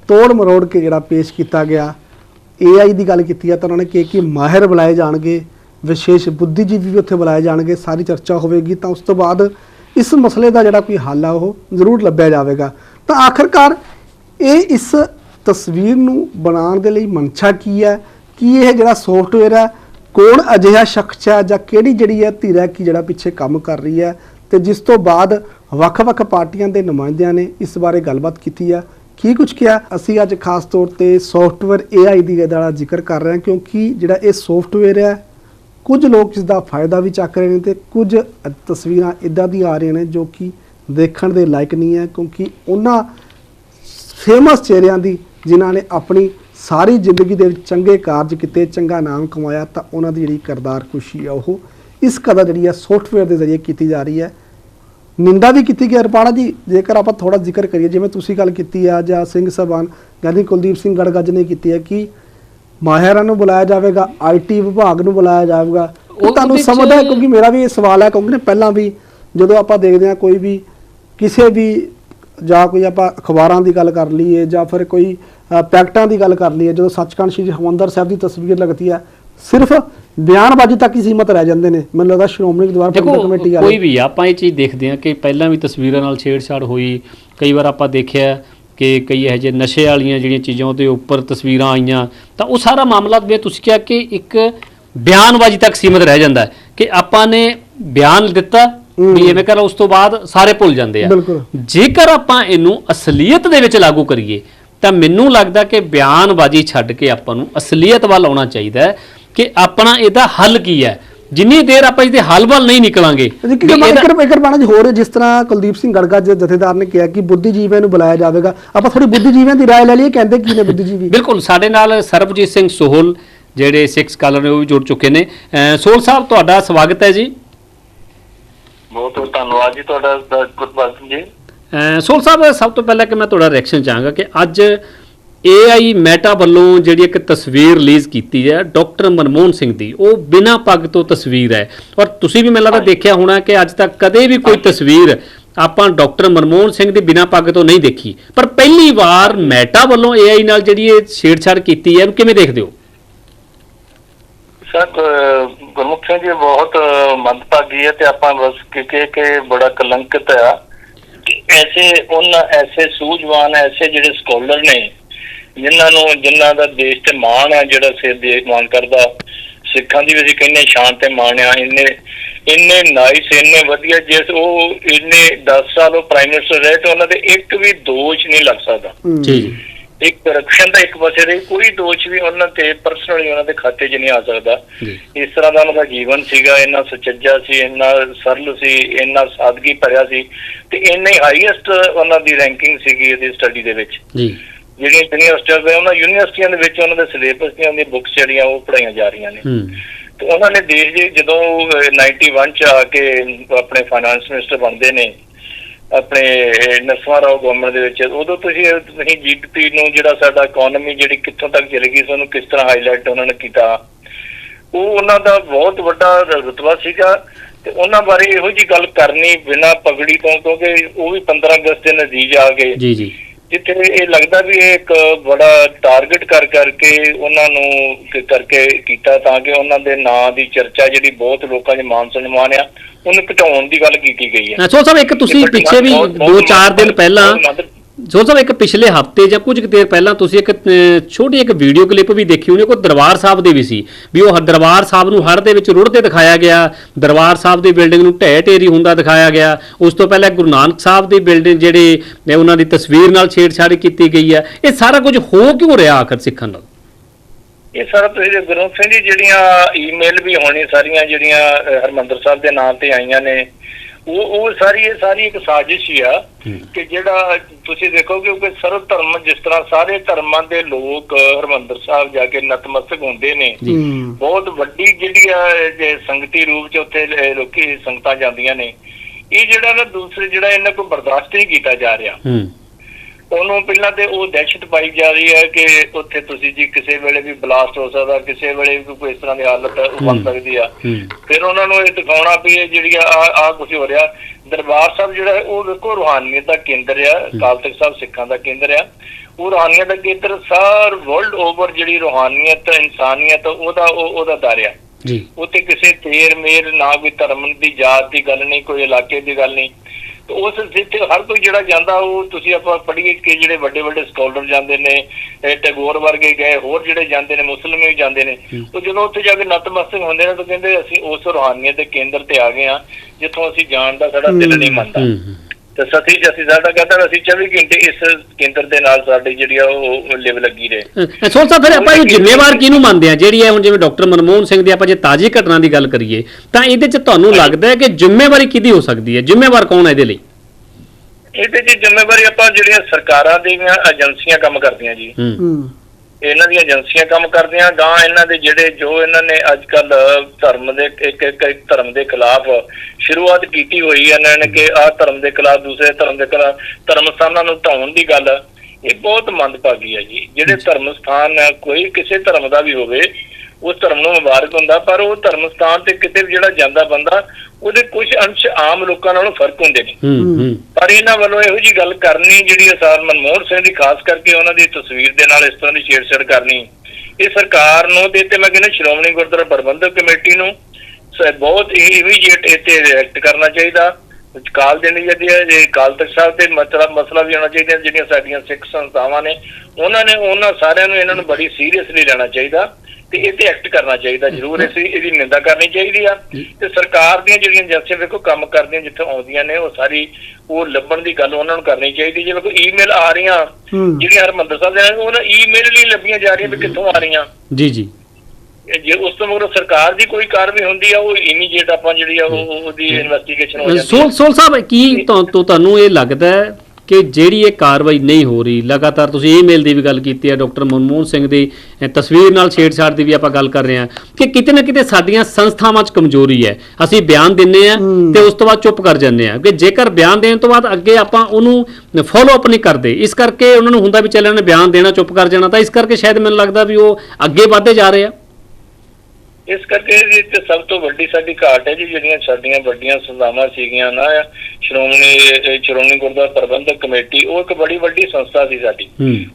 A: ਤੋੜ ਮਰੋੜ ਕੇ ਜਿਹੜਾ ਪੇਸ਼ ਕੀਤਾ ਗਿਆ AI ਦੀ ਗੱਲ ਕੀਤੀ ਹੈ ਤਾਂ ਉਹਨਾਂ ਨੇ ਕਿਹਾ ਕਿ ਮਾਹਿਰ ਬੁਲਾਏ ਜਾਣਗੇ, ਵਿਸ਼ੇਸ਼ ਬੁੱਧੀਜੀਵੀ ਵੀ ਉੱਥੇ ਬੁਲਾਏ ਜਾਣਗੇ, ਸਾਰੀ ਚਰਚਾ ਹੋਵੇਗੀ ਤਾਂ ਉਸ ਤੋਂ ਬਾਅਦ ਇਸ ਮਸਲੇ ਦਾ ਜਿਹੜਾ ਕੋਈ ਹੱਲ ਆ ਉਹ ਜ਼ਰੂਰ ਲੱਭਿਆ ਜਾਵੇਗਾ। ਤਾਂ ਆਖਰਕਾਰ ਇਹ ਇਸ ਤਸਵੀਰ ਨੂੰ ਬਣਾਉਣ ਦੇ ਲਈ ਮਨਸ਼ਾ ਕੀ ਹੈ, ਕੀ ਇਹ ਜਿਹੜਾ ਸੌਫਟਵੇਅਰ ਹੈ, ਕੌਣ ਅਜਿਹਾ ਸ਼ਖਸ ਹੈ ਜਾਂ ਕਿਹੜੀ ਜਿਹੜੀ ਹੈ ਧਿਰ ਹੈ ਕਿ ਜਿਹੜਾ ਪਿੱਛੇ ਕੰਮ ਕਰ ਰਹੀ ਹੈ ਤੇ ਜਿਸ ਤੋਂ ਬਾਅਦ ਵੱਖ-ਵੱਖ ਪਾਰਟੀਆਂ ਦੇ ਨੁਮਾਇੰਦਿਆਂ ਨੇ ਇਸ ਬਾਰੇ ਗੱਲਬਾਤ ਕੀਤੀ ਆ। ਕੀ ਕੁਝ ਕਿਹਾ? ਅਸੀਂ ਅੱਜ ਖਾਸ ਤੌਰ ਤੇ ਸੌਫਟਵੇਅਰ AI ਦੀ ਦਾ ਜ਼ਿਕਰ ਕਰ ਰਹੇ ਹਾਂ, ਕਿਉਂਕਿ ਜਿਹੜਾ ਇਹ ਸੌਫਟਵੇਅਰ ਹੈ ਕੁਝ ਲੋਕ ਇਸ ਦਾ ਫਾਇਦਾ ਵੀ ਚੱਕ ਰਹੇ ਨੇ ਤੇ ਕੁਝ ਤਸਵੀਰਾਂ ਇਦਾਂ ਦੀ ਆ ਰਹੀਆਂ ਨੇ ਜੋ ਕਿ ਦੇਖਣ ਦੇ ਲਾਇਕ ਨਹੀਂ ਹੈ, ਕਿਉਂਕਿ ਉਹਨਾਂ ਫੇਮਸ ਚਿਹਰਿਆਂ ਦੀ ਜਿਨ੍ਹਾਂ ਨੇ ਆਪਣੀ ਸਾਰੀ ਜ਼ਿੰਦਗੀ ਦੇ ਵਿੱਚ ਚੰਗੇ ਕਾਰਜ ਕੀਤੇ, ਚੰਗਾ ਨਾਮ ਕਮਾਇਆ, ਤਾਂ ਉਹਨਾਂ ਦੀ ਜਿਹੜੀ ਕਰਦਾਰ ਖੁਸ਼ੀ ਆ ਉਹ ਇਸ ਕਦਰ ਜਿਹੜੀ ਹੈ ਸੌਫਟਵੇਅਰ ਦੇ ਜ਼ਰੀਏ ਕੀਤੀ ਜਾ ਰਹੀ ਹੈ। ਨਿੰਦਾ ਵੀ ਕੀਤੀ ਗਈ ਰਪਾੜਾ ਜੀ। ਜੇਕਰ ਆਪਾਂ ਥੋੜਾ ਜ਼ਿਕਰ ਕਰੀਏ ਜਿਵੇਂ ਤੁਸੀਂ ਗੱਲ ਕੀਤੀ ਆ ਜਾਂ ਸਿੰਘ ਸਭਾਨ ਗਿਆਨੀ ਕੁਲਦੀਪ ਸਿੰਘ ਗੜਗੱਜ ਨੇ ਕੀਤੀ ਹੈ ਕਿ ਮਾਹਿਰਾਂ ਨੂੰ ਬੁਲਾਇਆ ਜਾਵੇਗਾ ਆਈਟੀ ਵਿਭਾਗ ਨੂੰ ਬੁਲਾਇਆ ਜਾਵੇਗਾ।
B: ਉਹ-
A: ਤੁਹਾਨੂੰ ਸਮਝਦਾ ਹੈ ਕਿਉਂਕਿ ਮੇਰਾ ਵੀ ਇਹ ਸਵਾਲ ਹੈ ਕਿਉਂਕਿ ਪਹਿਲਾਂ ਵੀ ਜਦੋਂ ਆਪਾਂ ਦੇਖਦੇ ਹਾਂ ਕੋਈ ਵੀ ਕਿਸੇ ਵੀ ਜਾਂ ਕੋਈ ਆਪਾਂ ਅਖਬਾਰਾਂ ਦੀ ਗੱਲ ਕਰ ਲਈਏ ਜਾਂ ਫਿਰ ਕੋਈ ਪੈਕਟਾਂ ਦੀ ਗੱਲ ਕਰ ਲਈਏ ਜਦੋਂ ਸੱਚਖੰਡ ਸ੍ਰੀ ਹਰਿਮੰਦਰ ਸਾਹਿਬ ਦੀ ਤਸਵੀਰ ਲੱਗਦੀ ਹੈ ਸਿਰਫ ਬਿਆਨਬਾਜ਼ੀ ਤੱਕ ਹੀ ਸੀਮਤ ਰਹਿ ਜਾਂਦੇ ਨੇ। ਮੈਨੂੰ ਲੱਗਦਾ ਸ਼੍ਰੋਮਣੀ ਗੁਰਦੁਆਰਾ ਪ੍ਰਬੰਧਕ ਕਮੇਟੀ
B: ਕੋਈ
A: ਵਾਲੇ
B: ਵੀ ਆ, ਆਪਾਂ ਇਹ ਚੀਜ਼ ਦੇਖਦੇ ਹਾਂ ਕਿ ਪਹਿਲਾਂ ਵੀ ਤਸਵੀਰਾਂ ਨਾਲ ਛੇੜਛਾੜ ਹੋਈ। ਕਈ ਵਾਰ ਆਪਾਂ ਦੇਖਿਆ ਕਿ ਕਈ ਇਹੋ ਜਿਹੇ ਨਸ਼ੇ ਵਾਲੀਆਂ ਜਿਹੜੀਆਂ ਚੀਜ਼ਾਂ ਉਹਦੇ ਉੱਪਰ ਤਸਵੀਰਾਂ ਆਈਆਂ। ਤਾਂ ਉਹ ਸਾਰਾ ਮਾਮਲਾ ਵੀ ਤੁਸੀਂ ਕਿਹਾ ਕਿ ਇੱਕ ਬਿਆਨਬਾਜ਼ੀ ਤੱਕ ਸੀਮਤ ਰਹਿ ਜਾਂਦਾ ਹੈ ਕਿ ਆਪਾਂ ਨੇ ਬਿਆਨ ਦਿੱਤਾ ਵੀ ਐਵੇਂ ਕਰ ਉਸ ਤੋਂ ਬਾਅਦ ਸਾਰੇ ਭੁੱਲ ਜਾਂਦੇ ਆ। ਜੇਕਰ ਆਪਾਂ ਇਹਨੂੰ ਅਸਲੀਅਤ ਦੇ ਵਿੱਚ ਲਾਗੂ ਕਰੀਏ ਤਾਂ ਮੈਨੂੰ ਲੱਗਦਾ ਕਿ ਬਿਆਨਬਾਜ਼ੀ ਛੱਡ ਕੇ ਆਪਾਂ ਨੂੰ ਅਸਲੀਅਤ ਵੱਲ ਆਉਣਾ ਚਾਹੀਦਾ ਹੈ। ਕਿ ਆਪਣਾ ਇਹਦਾ ਹੱਲ ਕੀ ਹੈ? ਜਿੰਨੀ ਦੇਰ ਆਪਾਂ ਇਹਦੇ ਹੱਲ ਵੱਲ ਨਹੀਂ ਨਿਕਲਾਂਗੇ
A: ਇੱਕ ਇੱਕ ਬਾਣਾ ਜੀ ਹੋਰ ਜਿਸ ਤਰ੍ਹਾਂ ਕੁਲਦੀਪ ਸਿੰਘ ਗੜਗਾ ਜੀ ਜਥੇਦਾਰ ਨੇ ਕਿਹਾ ਕਿ ਬੁੱਧੀਜੀਵੀਆਂ ਨੂੰ ਬੁਲਾਇਆ ਜਾਵੇਗਾ ਆਪਾਂ ਥੋੜੀ ਬੁੱਧੀਜੀਵੀਆਂ ਦੀ ਰਾਏ ਲੈ ਲਈਏ ਕਹਿੰਦੇ ਕੀ ਨੇ ਬੁੱਧੀਜੀਵੀ?
B: ਬਿਲਕੁਲ ਸਾਡੇ ਨਾਲ ਸਰਬਜੀਤ ਸਿੰਘ ਸੋਹਲ ਜਿਹੜੇ ਸਿੱਖ ਸਕਾਲਰ ਨੇ ਉਹ ਵੀ ਜੁੜ ਚੁੱਕੇ ਨੇ। ਅਹ ਸੋਹਲ ਸਾਹਿਬ ਤੁਹਾਡਾ ਸਵਾਗਤ ਹੈ ਜੀ।
D: ਬਹੁਤ ਬਹੁਤ ਧੰਨਵਾਦ ਜੀ ਤੁਹਾਡਾ ਸਿੰਘ ਜੀ।
B: ਸੋਹਲ ਸਾਹਿਬ ਸਭ ਤੋਂ ਪਹਿਲਾਂ ਕਿ ਮੈਂ ਤੁਹਾਡਾ ਰਿਐਕਸ਼ਨ ਚਾਹਾਂਗਾ ਕਿ ਅੱਜ AI ਮੈਟਾ ਵੱਲੋਂ ਜਿਹੜੀ ਇੱਕ ਤਸਵੀਰ ਰਿਲੀਜ਼ ਕੀਤੀ ਹੈ ਡਾਕਟਰ ਮਨਮੋਹਨ ਸਿੰਘ ਦੀ। ਉਹ ਬਿਨਾਂ ਪੱਗ ਤੋਂ ਤਸਵੀਰ ਹੈ। ਔਰ ਤੁਸੀਂ ਵੀ ਮੈਨੂੰ ਲੱਗਦਾ ਦੇਖਿਆ ਹੋਣਾ ਕਿ ਅੱਜ ਤੱਕ ਕਦੇ ਵੀ ਕੋਈ ਤਸਵੀਰ ਆਪਾਂ ਡਾਕਟਰ ਮਨਮੋਹਨ ਸਿੰਘ ਦੀ ਬਿਨਾਂ ਪੱਗ ਤੋਂ ਨਹੀਂ ਦੇਖੀ। ਪਰ ਪਹਿਲੀ ਵਾਰ ਮੈਟਾ ਵੱਲੋਂ AI ਨਾਲ ਜਿਹੜੀ ਇਹ ਛੇੜਛਾੜ ਕੀਤੀ ਹੈ ਕਿਵੇਂ ਦੇਖਦੇ ਹੋ?
D: ਸਰ ਗੁਰਮੁਖ ਸਿੰਘ ਜੀ ਬਹੁਤ ਮੰਦਭਾਗੀ ਹੈ ਤੇ ਆਪਾਂ ਬਸ ਕਿ ਕਿ ਕਿ ਬੜਾ ਕਲੰਕਿਤ ਆ ਕਿ ਐਸੇ ਉਹਨਾਂ ਐਸੇ ਸੂਝਵਾਨ ਐਸੇ ਜਿਹੜੇ ਸਕਾਲਰ ਨੇ ਜਿਨ੍ਹਾਂ ਨੂੰ ਜਿਨ੍ਹਾਂ ਦਾ ਦੇਸ਼ ਤੇ ਮਾਣ ਹੈ ਜਿਹੜਾ ਸਿਰ ਦੇ ਮਾਣ ਕਰਦਾ ਸਿੱਖਾਂ ਦੀ ਵੀ ਅਸੀਂ ਕਹਿੰਦੇ ਸ਼ਾਨ ਤੇ ਮਾਣ ਆ ਇੰਨੇ ਇੰਨੇ ਨਾਈਸ ਇੰਨੇ ਵਧੀਆ ਜਿਸ ਉਹ ਇੰਨੇ 10 ਸਾਲ ਉਹ ਪ੍ਰਾਈਮ ਮਿਨਿਸਟਰ ਰਹੇ ਤੇ ਉਹਨਾਂ ਦੇ ਇੱਕ ਵੀ ਦੋਸ਼ ਨਹੀਂ ਲੱਗ ਸਕਦਾ।
B: ਜੀ
D: ਇੱਕ ਕਰਪਸ਼ਨ ਦਾ ਇੱਕ ਪਾਸੇ ਦੇ ਕੋਈ ਦੋਸ਼ ਵੀ ਉਹਨਾਂ ਤੇ ਪਰਸਨਲੀ ਉਹਨਾਂ ਦੇ ਖਾਤੇ 'ਚ ਨਹੀਂ ਆ ਸਕਦਾ। ਇਸ ਤਰ੍ਹਾਂ ਦਾ ਉਹਨਾਂ ਦਾ ਜੀਵਨ ਸੀਗਾ ਇੰਨਾ ਸੁਚੱਜਾ ਸੀ ਇੰਨਾ ਸਰਲ ਸੀ ਇੰਨਾ ਸਾਦਗੀ ਭਰਿਆ ਸੀ ਤੇ ਇੰਨੇ ਹਾਈਐਸਟ ਉਹਨਾਂ ਦੀ ਰੈਂਕਿੰਗ ਸੀਗੀ ਇਹਦੀ ਸਟੱਡੀ ਦੇ ਵਿੱਚ।
B: ਜੀ।
D: ਜਿਹੜੀਆਂ ਯੂਨੀਵਰਸਿਟੀਆਂ ਦੇ ਉਹਨਾਂ ਯੂਨੀਵਰਸਿਟੀਆਂ ਦੇ ਵਿੱਚ ਉਹਨਾਂ ਦੇ ਸਿਲੇਬਸ ਦੀਆਂ ਉਹਦੀਆਂ ਬੁੱਕਸ ਜਿਹੜੀਆਂ ਉਹ ਪੜਾਈਆਂ ਜਾ ਰਹੀਆਂ ਨੇ। ਤੇ ਉਹਨਾਂ ਨੇ ਦੇਸ਼ ਦੇ ਜਦੋਂ ਅਹ, 91 ਚ ਆ ਕੇ ਆਪਣੇ ਫਾਈਨਾਂਸ ਮਿਨਿਸਟਰ ਬਣਦੇ ਨੇ ਆਪਣੇ ਨਰਸਿਮਹਾ ਰਾਓ ਗਵਰਨਮੈਂਟ ਦੇ ਵਿੱਚ ਉਦੋਂ ਤੁਸੀਂ ਤੁਸੀਂ ਜੀਡੀਪੀ ਨੂੰ ਜਿਹੜਾ ਸਾਡਾ ਇਕਨੋਮੀ ਜਿਹੜੀ ਕਿੱਥੋਂ ਤੱਕ ਚਲੀ ਗਈ ਸਾਨੂੰ ਕਿਸ ਤਰ੍ਹਾਂ ਹਾਈਲਾਈਟ ਉਹਨਾਂ ਨੇ ਕੀਤਾ? ਉਹ ਉਹਨਾਂ ਦਾ ਬਹੁਤ ਵੱਡਾ ਰੁਤਬਾ ਸੀਗਾ ਤੇ ਉਹਨਾਂ ਬਾਰੇ ਇਹੋ ਜੀ ਗੱਲ ਕਰਨੀ ਬਿਨਾਂ ਪਗੜੀ ਤੋਂ ਕਿਉਂਕਿ ਉਹ ਵੀ 15 ਅਗਸਤ ਦੇ ਨਜ਼ਦੀਕ ਆ ਗਏ।
B: ਜੀ ਜੀ।
D: ਜਿੱਥੇ ਇਹ ਲੱਗਦਾ ਵੀ ਇਹ ਇੱਕ ਬੜਾ ਟਾਰਗੇਟ ਕਰ ਕਰਕੇ ਉਹਨਾਂ ਨੂੰ ਕਰਕੇ ਕੀਤਾ ਤਾਂ ਕਿ ਉਹਨਾਂ ਦੇ ਨਾਂ ਦੀ ਚਰਚਾ ਜਿਹੜੀ ਬਹੁਤ ਲੋਕਾਂ 'ਚ ਮਾਨ ਸਨਮਾਨ ਆ ਉਹਨੂੰ ਘਟਾਉਣ ਦੀ ਗੱਲ ਕੀਤੀ ਗਈ ਹੈ।
B: ਸੋ ਸਾਹਿਬ ਇੱਕ ਤੁਸੀਂ ਪਿੱਛੇ ਵੀ
D: ਬਹੁਤ- ਬਹੁਤ
B: 2-4 ਦਿਨ ਪਹਿਲਾਂ
D: ਬਹੁਤ
B: ਸਾਹਿਬ ਇੱਕ ਪਿਛਲੇ ਹਫ਼ਤੇ ਜਾਂ ਕੁਝ ਦੇਰ ਪਹਿਲਾਂ ਤੁਸੀਂ ਇੱਕ ਛੋਟੀ ਇੱਕ ਵੀਡੀਓ ਕਲਿੱਪ ਵੀ ਦੇਖੀ ਹੋਣੀ ਕੋਈ ਦਰਬਾਰ ਸਾਹਿਬ ਦੀ ਵੀ ਸੀ ਵੀ ਉਹ ਦਰਬਾਰ ਸਾਹਿਬ ਨੂੰ ਹੜ੍ਹ ਦੇ ਵਿੱਚ ਰੁੜਦੇ ਦਿਖਾਇਆ ਗਿਆ ਦਰਬਾਰ ਸਾਹਿਬ ਦੀ ਬਿਲਡਿੰਗ ਨੂੰ ਢਹਿ ਢੇਰੀ ਹੁੰਦਾ ਦਿਖਾਇਆ ਗਿਆ ਉਸ ਤੋਂ ਪਹਿਲਾਂ ਗੁਰੂ ਨਾਨਕ ਸਾਹਿਬ ਦੀ ਬਿਲਡਿੰਗ ਜਿਹੜੇ ਨੇ ਉਹਨਾਂ ਦੀ ਤਸਵੀਰ ਨਾਲ ਛੇੜਛਾੜ ਕੀਤੀ ਗਈ ਹੈ ਇਹ ਸਾਰਾ ਕੁਝ ਹੋ ਕਿਉਂ ਰਿਹਾ ਆਖਰ ਸਿੱਖਾਂ ਨਾਲ?
D: ਇਹ ਸਾਰਾ ਤੁਸੀਂ ਗੁਰੂ ਸਿੰਘ ਜੀ ਜਿਹੜੀਆਂ ਈਮੇਲ ਵੀ ਹੋਣੀ ਸਾਰੀਆਂ ਜਿਹੜੀਆਂ ਅਹ, ਸਾਹਿਬ ਦੇ ਨਾਂ ਤੇ ਆਈਆਂ ਨੇ ਉਹ ਉਹ ਸਾਰੀ ਇਹ ਸਾਰੀ ਇੱਕ ਸਾਜ਼ਿਸ਼ ਹੀ ਆ ਕਿ ਜਿਹੜਾ ਤੁਸੀਂ ਦੇਖੋਗੇ ਕਿ ਸਰਵ ਧਰਮ ਜਿਸ ਤਰ੍ਹਾਂ ਸਾਰੇ ਧਰਮਾਂ ਦੇ ਲੋਕ ਹਰਿਮੰਦਰ ਸਾਹਿਬ ਜਾ ਕੇ ਨਤਮਸਤਕ ਹੁੰਦੇ ਨੇ ਬਹੁਤ ਵੱਡੀ ਜਿਹੜੀ ਆ ਜੇ ਸੰਗਤੀ ਰੂਪ ਚ ਉੱਥੇ ਲੋਕੀ ਸੰਗਤਾਂ ਜਾਂਦੀਆਂ ਨੇ। ਇਹ ਜਿਹੜਾ ਨਾ ਦੂਸਰੇ ਜਿਹੜਾ ਇਹਨਾਂ ਕੋਲ ਬਰਦਾਸ਼ਤ ਨਹੀਂ ਕੀਤਾ ਜਾ ਰਿਹਾ। ਉਹਨੂੰ ਪਹਿਲਾਂ ਤੇ ਉਹ ਦਹਿਸ਼ਤ ਪਾਈ ਜਾ ਰਹੀ ਹੈ ਕਿ ਉੱਥੇ ਤੁਸੀਂ ਜੀ ਕਿਸੇ ਵੇਲੇ ਵੀ ਬਲਾਸਟ ਹੋ ਸਕਦਾ ਕਿਸੇ ਵੇਲੇ ਵੀ ਕੋਈ ਇਸ ਤਰ੍ਹਾਂ ਦੀ ਹਾਲਤ ਬਣ। ਸਕਦੀ ਆ। ਫਿਰ ਉਹਨਾਂ ਨੂੰ ਇਹ ਦਿਖਾਉਣਾ ਵੀ ਇਹ ਜਿਹੜੀ ਆ ਆ ਕੁਝ ਹੋ ਰਿਹਾ। ਦਰਬਾਰ ਸਾਹਿਬ ਜਿਹੜਾ ਉਹ ਵੇਖੋ ਰੂਹਾਨੀਅਤ ਦਾ ਕੇਂਦਰ ਆ ਅਕਾਲ ਤਖਤ ਸਾਹਿਬ ਸਿੱਖਾਂ ਦਾ ਕੇਂਦਰ ਆ। ਉਹ ਰੂਹਾਨੀਅਤ ਦਾ ਕੇਂਦਰ ਸਾਰ ਵਰਲਡ ਓਵਰ ਜਿਹੜੀ ਰੂਹਾਨੀਅਤ ਇਨਸਾਨੀਅਤ ਉਹਦਾ ਉਹ ਉਹਦਾ ਦਰ ਆ।
B: ਜੀ।
D: ਉੱਥੇ ਕਿਸੇ ਤੇਰ ਮੇਰ ਨਾ ਕੋਈ ਧਰਮ ਦੀ ਜਾਤ ਦੀ ਗੱਲ ਨਹੀਂ ਕੋਈ ਇਲਾਕੇ ਦੀ ਗੱਲ ਨਹੀਂ। ਉਸ ਜਿੱਥੇ ਹਰ ਕੋਈ ਜਿਹੜਾ ਜਾਂਦਾ ਉਹ ਤੁਸੀਂ ਆਪਾਂ ਪੜ੍ਹੀਏ ਕਿ ਜਿਹੜੇ ਵੱਡੇ ਵੱਡੇ ਸਕਾਲਰ ਜਾਂਦੇ ਨੇ ਟੈਗੋਰ ਵਰਗੇ ਗਏ ਹੋਰ ਜਿਹੜੇ ਜਾਂਦੇ ਨੇ ਮੁਸਲਮਾਨ ਵੀ ਜਾਂਦੇ ਨੇ ਉਹ ਜਦੋਂ ਉੱਥੇ ਜਾ ਕੇ ਨਤਮਸਤਕ ਹੁੰਦੇ ਨੇ ਤਾਂ ਕਹਿੰਦੇ ਅਸੀਂ ਉਸ ਰੂਹਾਨੀਅਤ ਦੇ ਕੇਂਦਰ ਤੇ ਆ ਗਏ ਆ ਜਿੱਥੋਂ ਅਸੀਂ ਜਾਣ ਦਾ ਸਾਡਾ ਦਿਲ ਨਹੀਂ ਮੰਨਦਾ। ਤੇ ਸਤੀ ਅਸੀਂ ਸਾਡਾ ਕਹਿੰਦਾ ਅਸੀਂ 24 ਘੰਟੇ ਇਸ ਕੇਂਦਰ ਦੇ ਨਾਲ ਸਾਡੀ ਜਿਹੜੀ ਆ ਉਹ ਲਿਵ ਲੱਗੀ ਰਹੇ।
B: ਸੋਲ ਸਾਹਿਬ ਫਿਰ ਆਪਾਂ ਇਹ ਜ਼ਿੰਮੇਵਾਰ ਕਿਹਨੂੰ ਮੰਨਦੇ ਆ? ਜਿਹੜੀ ਹੈ ਹੁਣ ਜਿਵੇਂ ਡਾਕਟਰ ਮਨਮੋਹਨ ਸਿੰਘ ਦੀ ਆਪਾਂ ਜੇ ਤਾਜ਼ੀ ਘਟਨਾ ਦੀ ਗੱਲ ਕਰੀਏ ਤਾਂ ਇਹਦੇ 'ਚ ਤੁਹਾਨੂੰ ਲੱਗਦਾ ਹੈ ਕਿ ਜ਼ਿੰਮੇਵਾਰੀ ਕਿਹਦੀ ਹੋ ਸਕਦੀ ਹੈ? ਜ਼ਿੰਮੇਵਾਰ ਕੌਣ ਹੈ ਇਹਦੇ ਲਈ?
D: ਇਹਦੇ 'ਚ ਜ਼ਿੰਮੇਵਾਰੀ ਆਪਾਂ ਜਿਹੜੀਆਂ ਸਰਕਾਰਾਂ ਦੀਆਂ ਏਜੰਸੀਆਂ ਕੰਮ ਕਰਦੀਆਂ ਜੀ।
B: ਹੂੰ।
D: ਇਹਨਾਂ ਦੀਆਂ ਏਜੰਸੀਆਂ ਕੰਮ ਕਰਦੀਆਂ ਗਾਂ ਇਹਨਾਂ ਦੇ ਜਿਹੜੇ ਜੋ ਇਹਨਾਂ ਨੇ ਅੱਜ ਕੱਲ ਧਰਮ ਦੇ ਇੱਕ ਇੱਕ ਇੱਕ ਧਰਮ ਦੇ ਖਿਲਾਫ ਸ਼ੁਰੂਆਤ ਕੀਤੀ ਹੋਈ ਹੈ ਇਹਨਾਂ ਨੇ ਕਿ ਆਹ ਧਰਮ ਦੇ ਖਿਲਾਫ ਦੂਸਰੇ ਧਰਮ ਦੇ ਖਿਲਾਫ ਧਰਮ ਸਥਾਨਾਂ ਨੂੰ ਢਾਉਣ ਦੀ ਗੱਲ ਇਹ ਬਹੁਤ ਮੰਦਭਾਗੀ ਹੈ ਜੀ। ਜਿਹੜੇ ਧਰਮ ਸਥਾਨ ਕੋਈ ਕਿਸੇ ਧਰਮ ਦਾ ਵੀ ਹੋਵੇ ਉਸ ਧਰਮ ਨੂੰ ਮੁਬਾਰਕ ਹੁੰਦਾ ਪਰ ਉਹ ਧਰਮ ਸਥਾਨ ਤੇ ਕਿਤੇ ਵੀ ਜਿਹੜਾ ਜਾਂਦਾ ਬੰਦਾ ਉਹਦੇ ਕੁਝ ਅੰਸ਼ ਆਮ ਲੋਕਾਂ ਨਾਲੋਂ ਫ਼ਰਕ ਹੁੰਦੇ ਨੇ।
B: ਹੂੰ ਹੂੰ।
D: ਪਰ ਇਹਨਾਂ ਵੱਲੋਂ ਇਹੋ ਜੀ ਗੱਲ ਕਰਨੀ ਜਿਹੜੀ ਅਸਾਰ ਮਨਮੋਹਨ ਸਿੰਘ ਦੀ ਖਾਸ ਕਰਕੇ ਉਹਨਾਂ ਦੀ ਤਸਵੀਰ ਦੇ ਨਾਲ ਇਸ ਤਰ੍ਹਾਂ ਦੀ ਛੇੜਛਾੜ ਕਰਨੀ। ਇਹ ਸਰਕਾਰ ਨੂੰ ਤੇ ਤੇ ਮੈਂ ਕਹਿੰਦਾ ਸ਼੍ਰੋਮਣੀ ਗੁਰਦੁਆਰਾ ਪ੍ਰਬੰਧਕ ਕਮੇਟੀ ਨੂੰ ਬਹੁਤ ਇਮੀਡੀਏਟ ਇੱਥੇ ਰਿਐਕਟ ਕਰਨਾ ਚਾਹੀਦਾ। ਕਾਲ ਦੇਣੀ ਚਾਹੀਦੀ ਹੈ ਜੇ ਕਾਲ ਤਖਤ ਸਾਹਿਬ ਤੇ ਮਸਲਾ ਮਸਲਾ ਵੀ ਹੋਣਾ ਚਾਹੀਦਾ ਜਿਹੜੀਆਂ ਸਾਡੀਆਂ ਸਿੱਖ ਸੰਸਥਾਵਾਂ ਨੇ। ਉਹਨਾਂ ਨੇ ਉਹਨਾਂ ਸਾਰਿਆਂ ਨੂੰ ਇਹਨਾਂ ਨੂੰ ਬੜੀ ਸੀਰੀਅਸਲੀ ਲੈਣਾ ਚਾਹੀਦਾ ਤੇ ਇਹ ਤੇ ਐਕਟ ਕਰਨਾ ਚਾਹੀਦਾ ਜ਼ਰੂਰ। ਅਸੀਂ ਇਹਦੀ ਨਿੰਦਾ ਕਰਨੀ ਚਾਹੀਦੀ ਆ। ਤੇ ਸਰਕਾਰ ਦੀਆਂ ਜਿਹੜੀਆਂ ਏਜੰਸੀਆਂ ਵੇਖੋ ਕੰਮ ਕਰਦੀਆਂ ਜਿੱਥੇ ਆਉਂਦੀਆਂ ਨੇ ਉਹ ਸਾਰੀ ਉਹ ਲੱਭਣ ਦੀ ਗੱਲ ਉਹਨਾਂ ਨੂੰ ਕਰਨੀ ਚਾਹੀਦੀ। ਜਿਵੇਂ ਕੋਈ ਈਮੇਲ ਆ ਰਹੀਆਂ ਜਿਹੜੀਆਂ ਹਰਮੰਦਰ ਸਾਹਿਬ ਦੇ ਨਾਲ ਉਹਨਾਂ ਈਮੇਲ ਲਈ ਲੱਭੀਆਂ ਜਾ ਰਹੀਆਂ ਵੀ ਕਿੱਥੋਂ ਆ ਰਹੀਆਂ।
B: ਜੀ ਜੀ।
D: ਜੇ ਉਸ ਤੋਂ ਮਗਰੋਂ ਸਰਕਾਰ ਦੀ ਕੋਈ ਕਾਰਵਾਈ ਹੁੰਦੀ ਆ ਉਹ ਇਮੀਡੀਏਟ ਆਪਾਂ ਜਿਹੜੀ ਆ ਉਹ ਉਹ- ਉਹਦੀ ਇਨਵੈਸਟੀਗੇਸ਼ਨ ਹੋ ਜਾਂਦੀ
B: ਸੋਲ
D: ਹੈ
B: ਸੋਲ ਸਾਹਿਬ ਕੀ ਤੁਹਾ- ਤੁਹਾ- ਤੁਹਾਨੂੰ ਇਹ ਲੱਗਦਾ ਹੈ ਕਿ ਜਿਹੜੀ ਇਹ ਕਾਰਵਾਈ ਨਹੀਂ ਹੋ ਰਹੀ ਲਗਾਤਾਰ ਤੁਸੀਂ ਈਮੇਲ ਦੀ ਵੀ ਗੱਲ ਕੀਤੀ ਹੈ ਡਾਕਟਰ ਮਨਮੋਹਨ ਸਿੰਘ ਦੀ ਤਸਵੀਰ ਨਾਲ ਛੇੜਛਾੜ ਦੀ ਵੀ ਆਪਾਂ ਗੱਲ ਕਰ ਰਹੇ ਹਾਂ ਕਿ ਕਿਤੇ ਨਾ ਕਿਤੇ ਸਾਡੀਆਂ ਸੰਸਥਾਵਾਂ 'ਚ ਕਮਜ਼ੋਰੀ ਹੈ। ਅਸੀਂ ਬਿਆਨ ਦਿੰਨੇ ਆ
A: ਹੂੰ।
B: ਤੇ ਉਸ ਤੋਂ ਬਾਅਦ ਚੁੱਪ ਕਰ ਜਾਂਦੇ ਆ ਕਿ ਜੇਕਰ ਬਿਆਨ ਦੇਣ ਤੋਂ ਬਾਅਦ ਅੱਗੇ ਆਪਾਂ ਉਹਨੂੰ ਫੋਲੋ ਅਪ ਨਹੀਂ ਕਰਦੇ ਇਸ ਕਰਕੇ ਉਹਨਾਂ ਨੂੰ ਹੁੰਦਾ ਵੀ ਚੱਲ ਇਹਨੇ ਬਿਆਨ ਦੇਣਾ ਚੁੱਪ ਕਰ ਜਾਣਾ ਤਾਂ ਇਸ ਕਰਕੇ ਸ਼ਾਇਦ ਮੈਨੂੰ ਲੱਗਦਾ ਵੀ ਉਹ ਅੱਗੇ ਵਧਦੇ ਜਾ ਰਹੇ ਆ।
D: ਇਸ ਕਰਕੇ ਇਹ ਤੇ ਸਭ ਤੋਂ ਵੱਡੀ ਸਾਡੀ ਘਾਟ ਹੈ ਜੀ ਜਿਹੜੀਆਂ ਸਾਡੀਆਂ ਵੱਡੀਆਂ ਸੰਸਥਾਵਾਂ ਸੀਗੀਆਂ ਨਾ ਸ਼੍ਰੋਮਣੀ ਸ਼੍ਰੋਮਣੀ ਗੁਰਦੁਆਰਾ ਪ੍ਰਬੰਧਕ ਕਮੇਟੀ ਉਹ ਇੱਕ ਬੜੀ ਵੱਡੀ ਸੰਸਥਾ ਸੀ ਸਾਡੀ।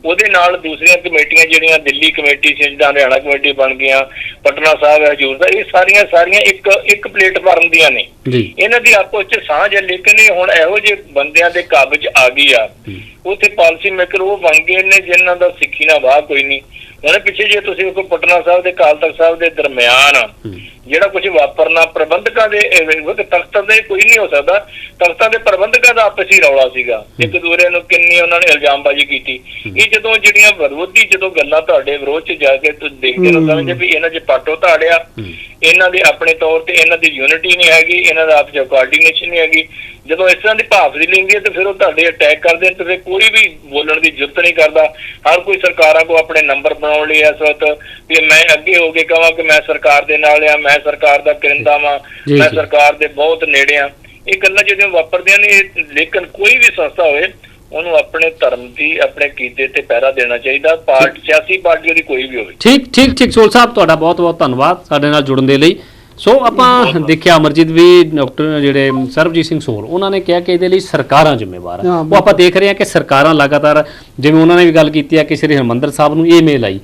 D: ਉਹਦੇ ਨਾਲ ਦੂਸਰੀਆਂ ਕਮੇਟੀਆਂ ਜਿਹੜੀਆਂ ਦਿੱਲੀ ਕਮੇਟੀ ਸੀ ਜਿੱਦਾਂ ਹਰਿਆਣਾ ਕਮੇਟੀ ਬਣ ਗਈਆਂ ਪਟਨਾ ਸਾਹਿਬ ਹੈ ਹਜੂਰ ਦਾ ਇਹ ਸਾਰੀਆਂ ਸਾਰੀਆਂ ਇੱਕ ਇੱਕ ਪਲੇਟਫਾਰਮ ਦੀਆਂ ਨੇ।
B: ਜੀ।
D: ਇਹਨਾਂ ਦੀ ਆਪਸ ਵਿੱਚ ਸਾਂਝ ਹੈ ਲੇਕਿਨ ਇਹ ਹੁਣ ਇਹੋ ਜਿਹੇ ਬੰਦਿਆਂ ਦੇ ਕਾਬਜ ਆ ਗਈ ਆ। ਉੱਥੇ ਪਾਲਿਸੀ ਮੇਕਰ ਉਹ ਬਣ ਗਏ ਨੇ ਜਿਨ੍ਹਾਂ ਦਾ ਸਿੱਖੀ ਨਾਲ ਵਾਹ ਕੋਈ ਨਹੀਂ। ਹੁਣ ਪਿੱਛੇ ਜੇ ਤੁਸੀਂ ਕੋਈ ਪਟਨਾ ਸਾਹਿਬ ਦੇ ਕਾਲ ਤਖਤ ਸਾਹਿਬ ਦੇ ਦਰਮਿਆਨ ਜਿਹੜਾ ਕੁਝ ਵਾਪਰਨਾ ਪ੍ਰਬੰਧਕਾਂ ਦੇ ਤਖਤਾਂ ਦੇ ਕੋਈ ਨਹੀਂ ਹੋ ਸਕਦਾ। ਤਖਤਾਂ ਦੇ ਪ੍ਰਬੰਧਕਾਂ ਦਾ ਆਪਸੀ ਰੌਲਾ ਸੀਗਾ। ਇੱਕ ਦੂਰੇ ਨੂੰ ਕਿੰਨੀ ਉਹਨਾਂ ਨੇ ਇਲਜ਼ਾਮਬਾਜ਼ੀ ਕੀਤੀ। ਇਹ ਜਦੋਂ ਜਿਹੜੀਆਂ ਵਿਰੋਧੀ ਜਦੋਂ ਗੱਲਾਂ ਤੁਹਾਡੇ ਵਿਰੋਧ ਚ ਜਾ ਕੇ ਤੁਸੀਂ ਦੇਖਦੇ ਹੋ ਸਮਝਦੇ ਵੀ ਇਹਨਾਂ 'ਚ ਪਾਟੋ ਧਾੜਿਆ ਇਹਨਾਂ ਦੇ ਆਪਣੇ ਤੌਰ ਤੇ ਇਹਨਾਂ ਦੀ ਯੂਨਿਟੀ ਨਹੀਂ ਹੈਗੀ ਇਹਨਾਂ ਦਾ ਆਪਸ ਕੋਆਰਡੀਨੇਸ਼ਨ ਨਹੀਂ ਹੈਗੀ। ਜਦੋਂ ਇਸ ਤਰ੍ਹਾਂ ਦੀ ਭਾਵ ਦੀ ਲਿੰਗੀ ਹੈ ਤੇ ਫਿਰ ਉਹ ਤੁਹਾਡੇ ਅਟੈਕ ਕਰਦੇ ਤੇ ਫਿਰ ਕੋਈ ਵੀ ਬੋਲਣ ਦੀ ਜੁਰਤ ਨਹੀਂ ਕਰਦਾ। ਹਰ ਕੋਈ ਸਰਕਾਰਾਂ ਕੋ ਆਪਣੇ ਨੰਬਰ ਬਣਾਉਣ ਲਈ ਇਸ ਵਕਤ ਵੀ ਮੈਂ ਅੱਗੇ ਹੋ ਕੇ ਕਹਾਂ ਕਿ ਮੈਂ ਸਰਕਾਰ ਦੇ ਨਾਲ ਆ ਮੈਂ ਸਰਕਾਰ ਦਾ ਕਰਿੰਦਾ ਵਾਂ ਮੈਂ। ਸਰਕਾਰ ਦੇ ਬਹੁਤ ਨੇੜੇ ਆ। ਇਹ ਗੱਲਾਂ ਜਿਹੜੀਆਂ ਵਾਪਰਦੀਆਂ ਨੇ ਲੇਕਿਨ ਕੋਈ ਵੀ ਸੰਸਥਾ ਹੋਵੇ ਉਹਨੂੰ ਆਪਣੇ ਧਰਮ ਦੀ ਆਪਣੇ ਕੀਤੇ ਤੇ ਪਹਿਰਾ ਦੇਣਾ ਚਾਹੀਦਾ ਪਾਰਟ ਸਿਆਸੀ ਪਾਰਟੀ ਉਹਦੀ ਕੋਈ ਵੀ ਹੋਵੇ।
B: ਠੀਕ ਠੀਕ ਠੀਕ। ਸੋਲ ਸਾਹਿਬ ਤੁਹਾਡਾ ਬਹੁਤ ਬਹੁਤ ਧੰਨਵਾਦ ਸਾਡੇ ਨਾਲ ਜੁੜਨ ਦੇ ਲਈ। ਸੋ ਆਪਾਂ ਦੇਖਿਆ ਅਮਰਜੀਤ ਵੀ ਡਾਕਟਰ ਜਿਹੜੇ ਸਰਬਜੀਤ ਸਿੰਘ ਸੋਲ ਉਹਨਾਂ ਨੇ ਕਿਹਾ ਕਿ ਇਹਦੇ ਲਈ ਸਰਕਾਰਾਂ ਜ਼ਿੰਮੇਵਾਰ ਆ। ਉਹ ਆਪਾਂ ਦੇਖ ਰਹੇ ਹਾਂ ਕਿ ਸਰਕਾਰਾਂ ਲਗਾਤਾਰ ਜਿਵੇਂ ਉਹਨਾਂ ਨੇ ਵੀ ਗੱਲ ਕੀਤੀ ਹੈ ਕਿ ਸ੍ਰੀ ਹਰਮੰਦਰ ਸਾਹਿਬ ਨੂੰ ਈਮੇਲ ਆਈ।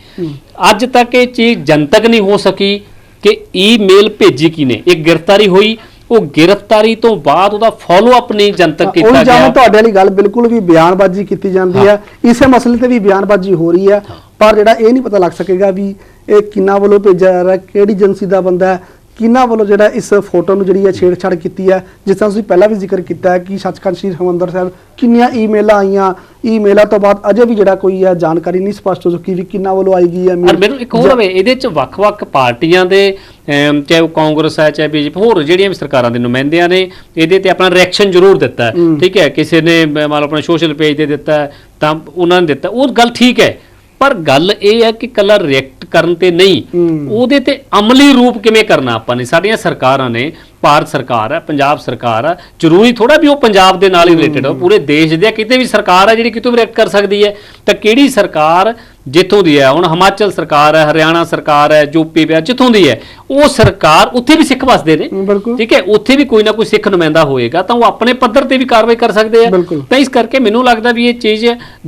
B: ਅੱਜ ਤੱਕ ਇਹ ਚੀਜ਼ ਜਨਤਕ ਨਹੀਂ ਹੋ ਸਕੀ ਕਿ ਈਮੇਲ ਭੇਜੀ ਕਿਨੇ ਇੱਕ ਗ੍ਰਿਫਤਾਰੀ ਹੋਈ ਉਹ ਗ੍ਰਿਫਤਾਰੀ ਤੋਂ ਬਾਅਦ ਉਹਦਾ ਫਾਲੋ ਅਪ ਨਹੀਂ ਜਨਤਕ ਕੀਤਾ
A: ਉਹ
B: ਗਿਆ।
A: ਜਾਵੇਂ ਤੁਹਾਡੇ ਵਾਲੀ ਗੱਲ ਬਿਲਕੁਲ ਵੀ ਬਿਆਨਬਾਜ਼ੀ ਕੀਤੀ ਜਾਂਦੀ ਹੈ। ਇਸੇ ਮਸਲੇ ਤੇ ਵੀ ਬਿਆਨਬਾਜ਼ੀ ਹੋ ਰਹੀ ਹੈ। ਪਰ ਜਿਹੜਾ ਇਹ ਨਹੀਂ ਪਤਾ ਲੱਗ ਸਕੇਗਾ ਵੀ ਇਹ ਕਿੰਨਾ ਵੱਲੋਂ ਭੇਜਿਆ ਜਾ ਰਿਹਾ ਕਿਹੜੀ ਏਜੰਸੀ ਦਾ ਬੰਦਾ ਹੈ ਕਿੰਨਾ ਵੱਲੋਂ ਜਿਹੜਾ ਇਸ ਫੋਟੋ ਨੂੰ ਜਿਹੜੀ ਹੈ ਛੇੜਛਾੜ ਕੀਤੀ ਹੈ ਜਿਸ ਤਰ੍ਹਾਂ ਤੁਸੀਂ ਪਹਿਲਾਂ ਵੀ ਜ਼ਿਕਰ ਕੀਤਾ ਹੈ ਕਿ ਸੱਚਖੰਡ ਸ੍ਰੀ ਹਰਿਮੰਦਰ ਸਾਹਿਬ ਕਿੰਨੀਆਂ ਈਮੇਲਾਂ ਆਈਆਂ ਈਮੇਲਾਂ ਤੋਂ ਬਾਅਦ ਅਜੇ ਵੀ ਜਿਹੜਾ ਕੋਈ ਹੈ ਜਾਣਕਾਰੀ ਨਹੀਂ ਸਪਸ਼ਟ ਹੋ ਚੁੱਕੀ ਵੀ ਕਿੰਨਾ ਵੱਲੋਂ ਆਈ ਗਈ ਹੈ
B: ਔਰ ਮੈਨੂੰ ਇੱਕ ਹੋਰ ਹੋਵੇ ਇਹਦੇ ਚ ਵੱਖ-ਵੱਖ ਪਾਰਟੀਆਂ ਦੇ ਚਾਹੇ ਉਹ ਕਾਂਗਰਸ ਹੈ ਚਾਹੇ ਬੀਜੇਪੀ ਹੋਰ ਜਿਹੜੀਆਂ ਵੀ ਸਰਕਾਰਾਂ ਦੇ ਨੁਮਾਇੰਦਿਆਂ ਨੇ ਇਹਦੇ ਤੇ ਆਪਣਾ ਰਿਐਕਸ਼ਨ ਜ਼ਰੂਰ ਦਿੱਤਾ ਠੀਕ ਹੈ ਕਿਸੇ ਨੇ ਮੰਨ ਲਓ ਆਪਣੇ ਸੋਸ਼ਲ ਪੇਜ ਤੇ ਦਿੱਤਾ ਤਾਂ ਉਹਨਾਂ ਨੇ ਦਿੱਤਾ ਉਹ ਗੱਲ ਠੀਕ ਹੈ। ਪਰ ਗੱਲ ਇਹ ਹੈ ਕਿ ਕੱਲਾ ਰਿਐਕਟ ਕਰਨ ਤੇ ਨਹੀਂ। ਉਹਦੇ ਤੇ ਅਮਲੀ ਰੂਪ ਕਿਵੇਂ ਕਰਨਾ ਆਪਾਂ ਨੇ? ਸਾਡੀਆਂ ਸਰਕਾਰਾਂ ਨੇ ਭਾਰਤ ਸਰਕਾਰ ਹੈ ਪੰਜਾਬ ਸਰਕਾਰ ਹੈ ਜ਼ਰੂਰੀ ਥੋੜਾ ਵੀ ਉਹ ਪੰਜਾਬ ਦੇ ਨਾਲ ਹੀ ਰਿਲੇਟਡ ਹੋ। ਪੂਰੇ ਦੇਸ਼ ਦੇ ਕਿਤੇ ਵੀ ਸਰਕਾਰ ਹੈ ਜਿਹੜੀ ਕਿਤੋਂ ਵੀ ਰਿਐਕਟ ਕਰ ਸਕਦੀ ਹੈ। ਤਾਂ ਕਿਹੜੀ ਸਰਕਾਰ ਜਿੱਥੋਂ ਦੀ ਹੈ ਹੁਣ ਹਿਮਾਚਲ ਸਰਕਾਰ ਹੈ ਹਰਿਆਣਾ ਸਰਕਾਰ ਹੈ ਯੂਪੀ ਹੈ ਜਿੱਥੋਂ ਦੀ ਹੈ ਉਹ ਸਰਕਾਰ ਉੱਥੇ ਵੀ ਸਿੱਖ ਵਸਦੇ ਨੇ। ਠੀਕ ਹੈ ਉੱਥੇ ਵੀ ਕੋਈ ਨਾ ਕੋਈ ਸਿੱਖ ਨੁਮਾਇੰਦਾ ਹੋਏਗਾ ਤਾਂ ਉਹ ਆਪਣੇ ਪੱਧਰ ਤੇ ਵੀ ਕਾਰਵਾਈ ਕਰ ਸਕਦੇ ਆ। ਤਾਂ ਇਸ ਕਰਕੇ ਮੈਨੂੰ ਲੱਗਦਾ ਵੀ ਇਹ ਚੀਜ਼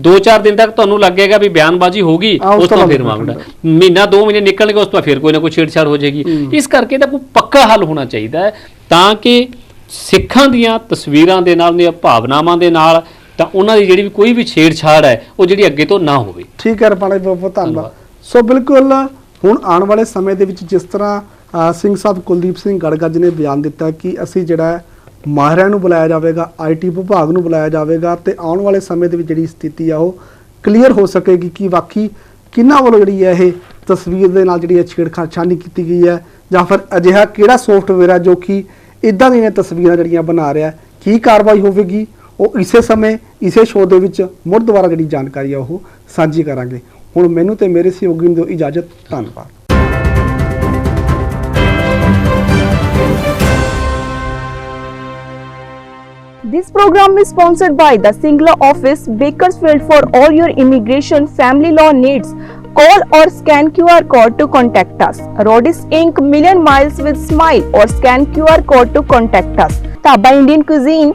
B: 2-4 ਦਿਨ ਤੱਕ ਤੁਹਾਨੂੰ ਲੱਗੇਗਾ ਵੀ ਬਿਆਨਬਾਜ਼ੀ ਹੋਗੀ
A: ਹਾਂ, ਉਸ
B: ਉਸ ਤੋਂ ਫਿਰ ਮੰਗਦਾ ਮਹੀਨਾ 2 ਮਹੀਨੇ ਨਿਕਲਣਗੇ ਉਸ ਤੋਂ ਫਿਰ ਕੋਈ ਨਾ ਕੋਈ ਛੇੜਛਾੜ ਹੋ ਜਾਏਗੀ। ਇਸ ਕਰਕੇ ਤਾਂ ਕੋਈ ਪੱਕਾ ਹੱਲ ਹੋਣਾ ਚਾਹੀਦਾ ਹੈ ਤਾਂ ਕਿ ਸਿੱਖਾਂ ਦੀਆਂ ਤਸਵੀਰਾਂ ਦੇ ਨਾਲ ਦੀਆਂ ਭਾਵਨਾਵਾਂ ਦੇ ਨਾਲ ਤਾਂ ਉਹਨਾਂ ਦੀ ਜਿਹੜੀ ਵੀ ਕੋਈ ਵੀ ਛੇੜਛਾੜ ਹੈ ਉਹ ਜਿਹੜੀ ਅੱਗੇ ਤੋਂ ਨਾ ਹੋਵੇ
A: ਠੀਕ ਹੈ ਰਪਾਲੇ ਬਹੁਤ ਬਹੁਤ ਧੰਨਵਾਦ। ਸੋ ਬਿਲਕੁਲ ਹੁਣ ਆਉਣ ਵਾਲੇ ਸਮੇਂ ਦੇ ਵਿੱਚ ਜਿਸ ਤਰ੍ਹਾਂ ਸਿੰਘ ਸਾਹਿਬ ਕੁਲਦੀਪ ਸਿੰਘ ਗੜਗੱਜ ਨੇ ਬਿਆਨ ਦਿੱਤਾ ਕਿ ਅਸੀਂ ਜਿਹੜਾ ਮਾਹਿਰਾਂ ਨੂੰ ਬੁਲਾਇਆ ਜਾਵੇਗਾ ਆਈਟੀ ਵਿਭਾਗ ਨੂੰ ਬੁਲਾਇਆ ਜਾਵੇਗਾ ਤੇ ਆਉਣ ਵਾਲੇ ਸਮੇਂ ਦੇ ਵਿੱਚ ਜਿਹੜੀ ਸਥਿਤੀ ਆ ਉਹ ਕਲੀਅਰ ਹੋ ਸਕੇਗੀ ਕਿ ਵਾਕਈ ਕਿੰਨਾ ਵੱਲੋਂ ਜਿਹੜੀ ਹੈ ਇਹ ਤਸਵੀਰ ਦੇ ਨਾਲ ਜਿਹੜੀ ਛੇੜਖਾਨੀ ਕੀਤੀ ਗਈ ਹੈ ਜਾਂ ਫਿਰ ਅਜਿਹਾ ਕਿਹੜਾ ਸੌਫਟਵੇਅਰ ਹੈ ਜੋ ਕਿ ਇਦਾਂ ਦੀਆਂ ਤਸਵੀਰਾਂ ਜਿਹੜੀਆਂ ਬਣਾ ਰਿਹਾ ਕੀ ਕਾਰਵਾਈ ਹੋਵੇਗੀ ਉਹ ਇਸੇ ਸਮੇਂ ਇਸੇ ਸ਼ੋਅ ਦੇ ਵਿੱਚ ਮੁੜ ਦੁਬਾਰਾ ਜਿਹੜੀ ਜਾਣਕਾਰੀ ਆ ਉਹ ਸਾਂਝੀ ਕਰਾਂਗੇ ਹੁਣ ਮੈਨੂੰ ਤੇ ਮੇਰੇ ਸਹਿਯੋਗੀ ਨੂੰ ਦਿਓ ਇਜਾਜ਼ਤ ਧੰਨਵਾਦ
E: This program is sponsored by the Singla office, Bakersfield for all your immigration family law needs. Call or scan QR code to contact us. Rodis Inc. Million Miles with Smile or scan QR code to contact us. Taba Indian Cuisine,